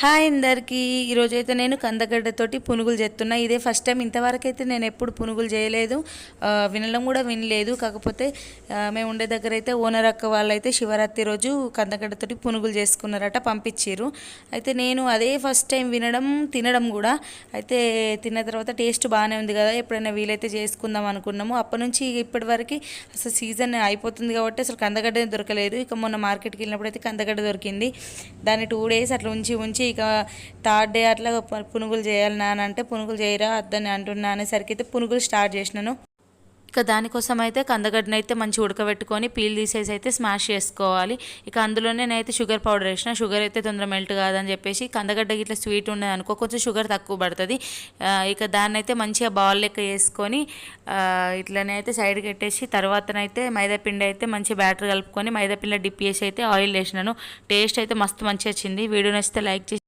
Hi అందరికీ. ఈరోజు అయితే నేను కందగడ్డతోటి పునుగులు చేస్తున్నా. ఇదే ఫస్ట్ టైం ఇంతవరకు అయితే నేను ఎప్పుడు పునుగులు చేయలేదు. వినడం కూడా వినలేదు. కాకపోతే మేము ఉండే దగ్గర అయితే ఓనర్ అక్క వాళ్ళు అయితే శివరాత్రి రోజు కందగడ్డతోటి పునుగులు చేసుకున్నారట పంపించారు అయితే నేను అదే ఫస్ట్ టైం వినడం తినడం కూడా. అయితే తిన్న తర్వాత టేస్ట్ బాగానే ఉంది కదా ఎప్పుడైనా వీలైతే చేసుకుందాం అనుకున్నాము. అప్పటి నుంచి ఇప్పటి వరకు అసలు సీజన్ అయిపోతుంది కాబట్టి అసలు కందగడ్డ దొరకలేదు. ఇక మొన్న మార్కెట్కి వెళ్ళినప్పుడు అయితే కందగడ్డ దొరికింది. దాన్ని టూ డేస్ అట్లా ఉంచి ఉంచి ఇక థర్డ్ డే అట్లా పునుగులు చేయాలి నానంటే పునుగులు చేయరా వద్దని అంటున్నా అనేసరికి అయితే పునుగులు స్టార్ట్ చేసినాను. ఇక దానికోసం అయితే కందగడ్డను అయితే మంచి ఉడకబెట్టుకొని పీల్ తీసేసి అయితే స్మాష్ చేసుకోవాలి. ఇక అందులోనే నేనైతే షుగర్ పౌడర్ వేసిన. షుగర్ అయితే తొందర మెల్ట్ కాదని చెప్పేసి కందగడ్డ ఇట్లా స్వీట్ ఉండదు అనుకో కొంచెం షుగర్ తక్కువ పడుతుంది. ఇక దాన్ని అయితే మంచిగా బాల్ లెక్క వేసుకొని ఇట్లనే అయితే సైడ్ పెట్టేసి తర్వాతనైతే మైదా పిండి అయితే మంచి బ్యాటర్ కలుపుకొని మైదాపిండిలో డిప్ చేసి అయితే ఆయిల్ వేసినాను. టేస్ట్ అయితే మస్తు మంచిగా వచ్చింది. వీడియో నచ్చితే లైక్ చేసి